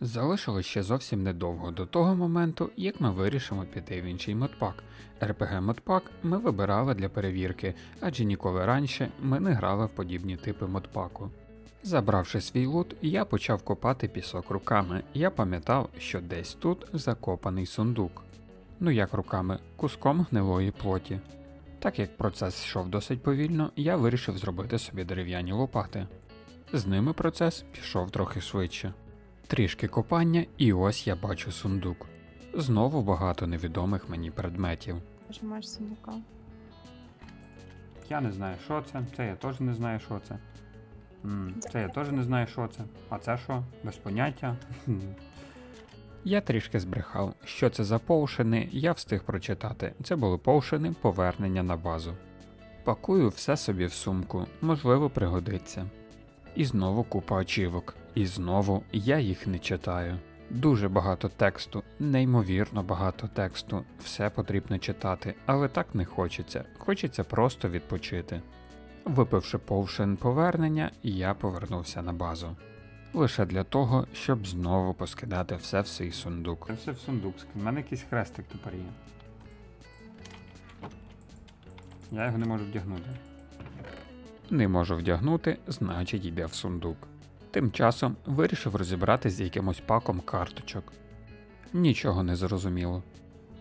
Залишилось ще зовсім недовго до того моменту, як ми вирішимо піти в інший модпак. RPG модпак ми вибирали для перевірки, адже ніколи раніше ми не грали в подібні типи модпаку. Забравши свій лут, я почав копати пісок руками. Я пам'ятав, що десь тут закопаний сундук. Ну як руками, куском гнилої плоті. Так як процес йшов досить повільно, я вирішив зробити собі дерев'яні лопати. З ними процес пішов трохи швидше. Трішки копання, і ось я бачу сундук. Знову багато невідомих мені предметів. Нажимаєш сундука. Я не знаю, що це. Це я теж не знаю, що це. М, Це я теж не знаю, що це. А це що? Без поняття. Я трішки збрехав. Що це за поушини, я встиг прочитати. Це були поушини повернення на базу. Пакую все собі в сумку, можливо, пригодиться. І знову купа очівок. І знову я їх не читаю. Дуже багато тексту, неймовірно багато тексту. Все потрібно читати, але так не хочеться. Хочеться просто відпочити. Випивши повшин повернення, я повернувся на базу. Лише для того, щоб знову поскидати все в свій сундук. Все в сундук, у мене якийсь хрестик тепер є. Я його не можу вдягнути. Не можу вдягнути, значить йде в сундук. Тим часом вирішив розібратись з якимось паком карточок. Нічого не зрозуміло.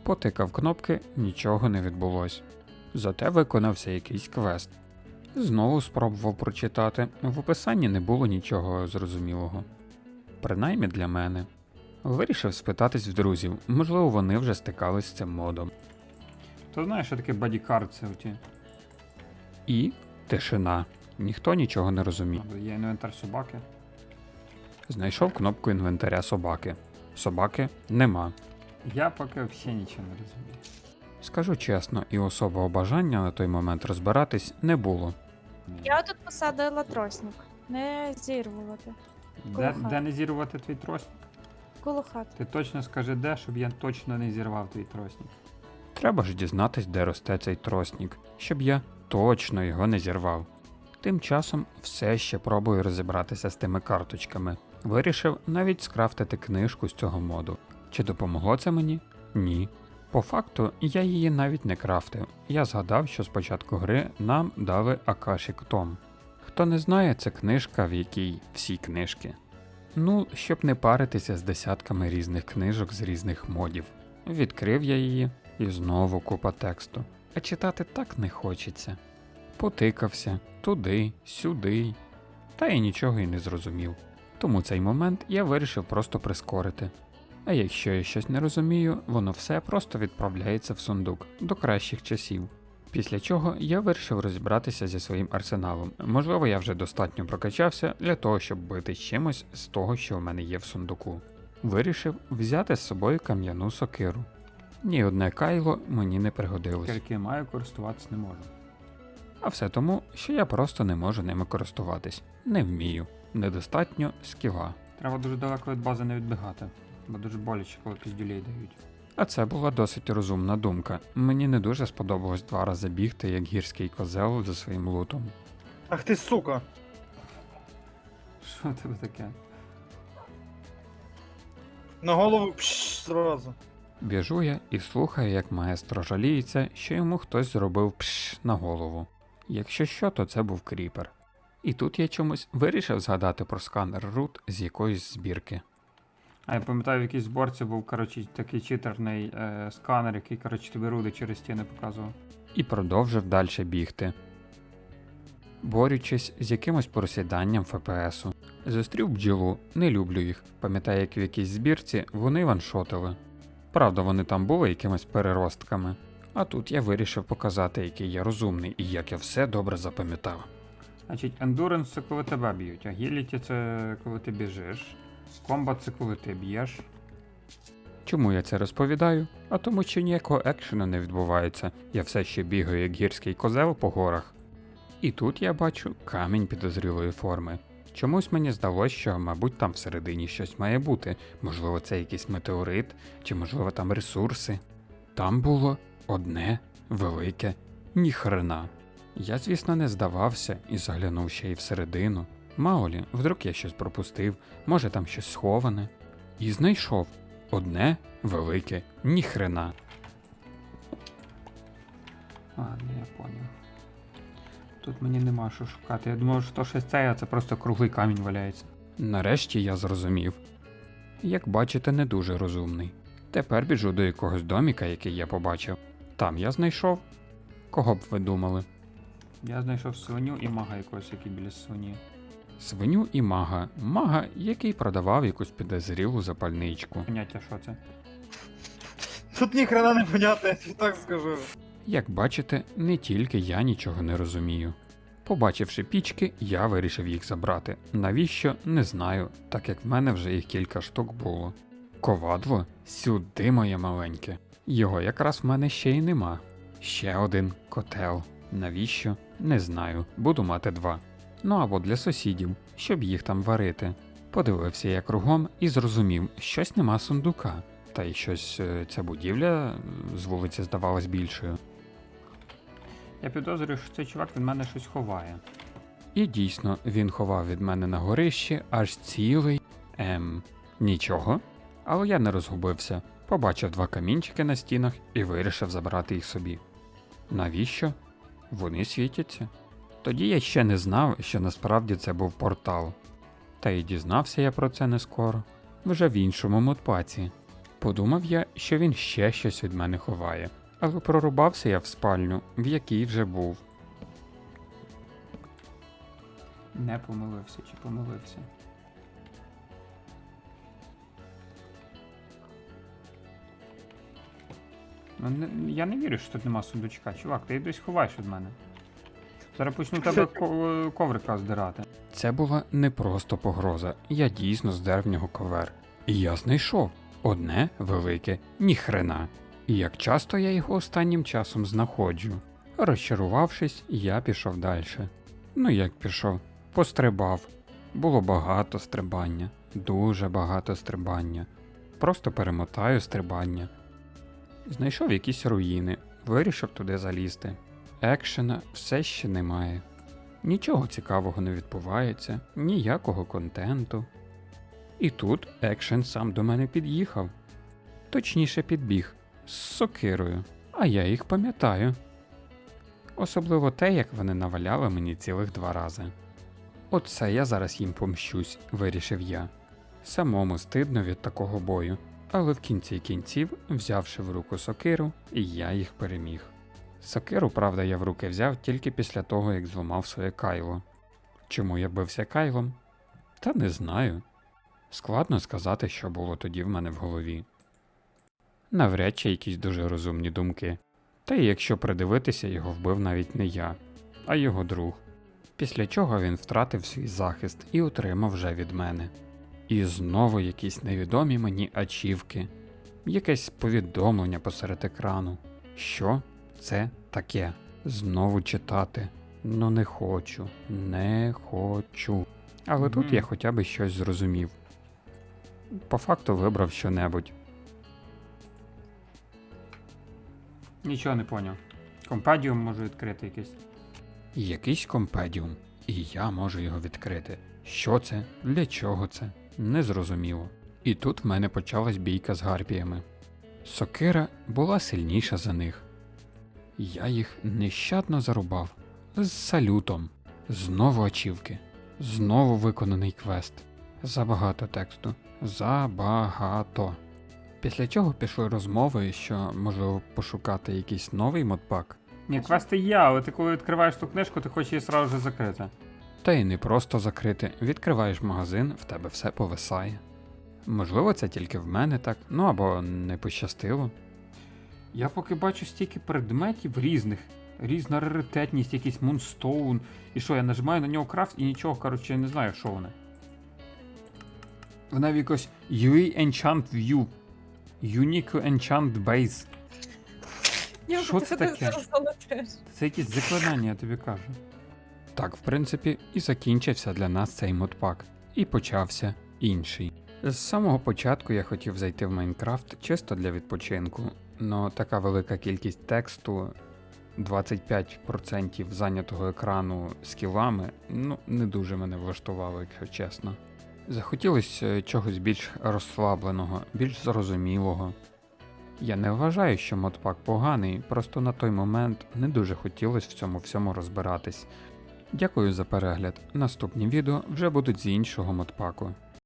Потикав кнопки, нічого не відбулось. Зате виконався якийсь квест. Знову спробував прочитати, в описанні не було нічого зрозумілого. Принаймні для мене. Вирішив спитатись в друзів, можливо, вони вже стикались з цим модом. То знаєш, що таке бодікард це оті? І тишина. Ніхто нічого не розумів. Є інвентар собаки. Знайшов кнопку інвентаря собаки. Собаки нема. Я поки взагалі нічого не розумію. Скажу чесно, і особого бажання на той момент розбиратись не було. Я тут посадила тросник. Не зірвувати. Де, Коло де не зірвати твій тросник? Коло хати. Ти точно скажи де, щоб я точно не зірвав твій тросник. Треба ж дізнатись, де росте цей тросник, щоб я точно його не зірвав. Тим часом все ще пробую розібратися з тими карточками. Вирішив навіть скрафтити книжку з цього моду. Чи допомогло це мені? Ні. По факту я її навіть не крафтив. Я згадав, що спочатку гри нам дали Акашік Том. Хто не знає, це книжка, в якій всі книжки. Ну, щоб не паритися з десятками різних книжок з різних модів. Відкрив я її і знову купа тексту. А читати так не хочеться. Потикався туди, сюди, та й нічого й не зрозумів. Тому цей момент я вирішив просто прискорити. А якщо я щось не розумію, воно все просто відправляється в сундук до кращих часів. Після чого я вирішив розібратися зі своїм арсеналом. Можливо, я вже достатньо прокачався для того, щоб бити чимось з того, що в мене є в сундуку. Вирішив взяти з собою кам'яну сокиру. Ні одне кайло мені не пригодилось. Кирки маю користуватись не можу. А все тому, що я просто не можу ними користуватись. Не вмію. Недостатньо скіла. Треба дуже далеко від бази не відбігати, бо дуже боляче, коли піздюлей дають. А це була досить розумна думка. Мені не дуже сподобалось два рази бігти, як гірський козел за своїм лутом. Ах ти сука! Що тебе таке? На голову пш, зразу. Біжу я і слухаю, як маестро жаліється, що йому хтось зробив пш на голову. Якщо що, то це був кріпер. І тут я чомусь вирішив згадати про сканер рут з якоїсь збірки. А я пам'ятаю, в якійсь зборці був коротше, такий читерний е, сканер, який коротше, тобі руди через стіни показував. І продовжив далі бігти. Борючись з якимось просіданням ФПСу. Зустрів бджілу, не люблю їх. Пам'ятаю, як в якійсь збірці вони ваншотили. Правда, вони там були якимись переростками. А тут я вирішив показати, який я розумний і як я все добре запам'ятав. Значить, ендуренс це коли тебе б'ють, агіліті це коли ти біжиш, комбат це коли ти б'єш. Чому я це розповідаю? А тому що ніякого екшену не відбувається. Я все ще бігаю як гірський козел по горах. І тут я бачу камінь підозрілої форми. Чомусь мені здалося, що, мабуть, там всередині щось має бути. Можливо, це якийсь метеорит, чи можливо там ресурси. Там було одне велике ніхрена. Я, звісно, не здавався і заглянув ще й всередину. Мало лі, вдруг я щось пропустив, може там щось сховане. і знайшов одне велике ніхрена. Ладно, я поняв. Тут мені нема що шукати. Я думав, що то щось це, а це просто круглий камінь валяється. Нарешті я зрозумів. Як бачите, не дуже розумний. Тепер біжу до якогось доміка, який я побачив. Там я знайшов. Кого б ви думали? Я знайшов свиню і мага якогось, який біля свині. Свиню і мага. Мага, який продавав якусь підозрілу запальничку. Поняття, що це? Тут ніхрена не понятно, я тобі так скажу. Як бачите, не тільки я нічого не розумію. Побачивши пічки, я вирішив їх забрати. Навіщо? Не знаю, так як в мене вже їх кілька штук було. Ковадло? Сюди моє маленьке. Його якраз в мене ще й нема. Ще один котел. Навіщо? Не знаю. Буду мати два. Ну або для сусідів, щоб їх там варити. Подивився я кругом і зрозумів, щось нема сундука. Та й щось е, ця будівля е, з вулиці здавалась більшою. Я підозрюю, що цей чувак від мене щось ховає. І дійсно, він ховав від мене на горищі аж цілий ем. Нічого. Але я не розгубився, побачив два камінчики на стінах і вирішив забрати їх собі. Навіщо? Вони світяться. Тоді я ще не знав, що насправді це був портал. Та й дізнався я про це не скоро, вже в іншому модпаці. Подумав я, що він ще щось від мене ховає, але прорубався я в спальню, в якій вже був. Не помилився чи помилився. Ну, не, я не вірю, що тут нема сундучка. Чувак, ти десь ховаєш від мене. Зараз почну тебе ко- коврика здирати. Це була не просто погроза. Я дійсно здер в нього ковер. І я знайшов одне велике ніхрена. І як часто я його останнім часом знаходжу. Розчарувавшись, я пішов далі. Ну як пішов? Пострибав. Було багато стрибання, дуже багато стрибання. Просто перемотаю стрибання. Знайшов якісь руїни, вирішив туди залізти. Екшена все ще немає. Нічого цікавого не відбувається, ніякого контенту. І тут екшен сам до мене під'їхав. Точніше підбіг з сокирою, а я їх пам'ятаю. Особливо те, як вони наваляли мені цілих два рази. Оце я зараз їм помщусь, вирішив я. Самому стидно від такого бою, але в кінці кінців, взявши в руку сокиру, я їх переміг. Сокиру, правда, я в руки взяв тільки після того, як зламав своє кайло. Чому я бився кайлом? Та не знаю. Складно сказати, що було тоді в мене в голові. Навряд чи якісь дуже розумні думки. Та й якщо придивитися, його вбив навіть не я, а його друг. Після чого він втратив свій захист і отримав вже від мене. І знову якісь невідомі мені ачівки, якесь повідомлення посеред екрану. Що це таке? Знову читати. Ну не хочу, не хочу. Але тут я хоча б щось зрозумів. По факту вибрав що-небудь. Нічого не поняв. Компедіум можу відкрити якийсь. Якийсь компедіум, і я можу його відкрити. Що це? Для чого це? Незрозуміло. І тут в мене почалась бійка з гарпіями. Сокира була сильніша за них. Я їх нещадно зарубав. З салютом. Знову ачівки. Знову виконаний квест. Забагато тексту. Забагато. Після чого пішли розмови, що можливо пошукати якийсь новий модпак. Ні, квести є, але ти коли відкриваєш ту книжку, ти хочеш її сразу же закрити. Та й не просто закрити. Відкриваєш магазин, в тебе все повисає. Можливо, це тільки в мене так, ну або не пощастило. Я поки бачу стільки предметів різних, різна раритетність, якийсь мунстоун. І що, я нажимаю на нього крафт і нічого, коротше, я не знаю, що вони. Вона в якось UE Enchant View. Unique Enchant Base. Я Що це таке? Це якісь заклинання, я тобі кажу. Так, в принципі, і закінчився для нас цей модпак. І почався інший. З самого початку я хотів зайти в Майнкрафт чисто для відпочинку, но така велика кількість тексту, 25% зайнятого екрану скілами, ну, не дуже мене влаштувало, якщо чесно. Захотілося чогось більш розслабленого, більш зрозумілого. Я не вважаю, що модпак поганий, просто на той момент не дуже хотілося в цьому всьому розбиратись. Дякую за перегляд. Наступні відео вже будуть з іншого модпаку.